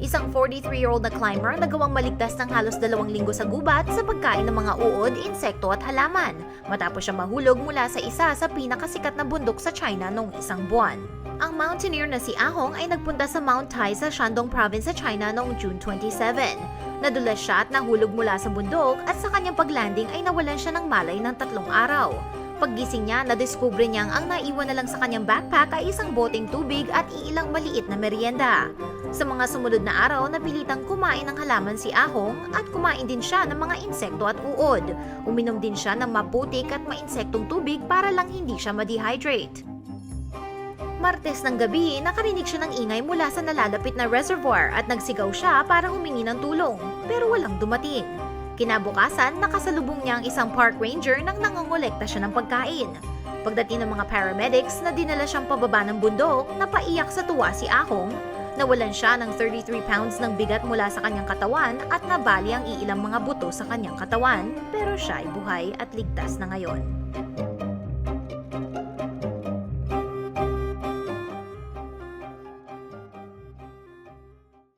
Isang 43-year-old na climber ang nagawang maligtas ng halos dalawang linggo sa gubat sa pagkain ng mga uod, insekto at halaman matapos siya mahulog mula sa isa sa pinakasikat na bundok sa China noong isang buwan. Ang mountaineer na si Ahong ay nagpunta sa Mount Tai sa Shandong province sa China noong June 27. Nadulas siya at nahulog mula sa bundok at sa kanyang paglanding ay nawalan siya ng malay ng tatlong araw. Paggising niya, nadiskubre niyang ang naiwan na lang sa kanyang backpack ay isang boteng tubig at iilang maliit na merienda. Sa mga sumunod na araw, napilitang kumain ng halaman si Ahong at kumain din siya ng mga insekto at uod. Uminom din siya ng maputik at mainsektong tubig para lang hindi siya ma-dehydrate. Martes ng gabi, nakarinig siya ng ingay mula sa nalalapit na reservoir at nagsigaw siya para humingi ng tulong, pero walang dumating. Kinabukasan, nakasalubong niya ang isang park ranger nang nangongolekta siya ng pagkain. Pagdating ng mga paramedics na dinala siyang pababa ng bundok, napaiyak sa tuwa si Ahong. Nawalan siya ng 33 pounds ng bigat mula sa kanyang katawan at nabali ang iilang mga buto sa kanyang katawan, pero siya ay buhay at ligtas na ngayon.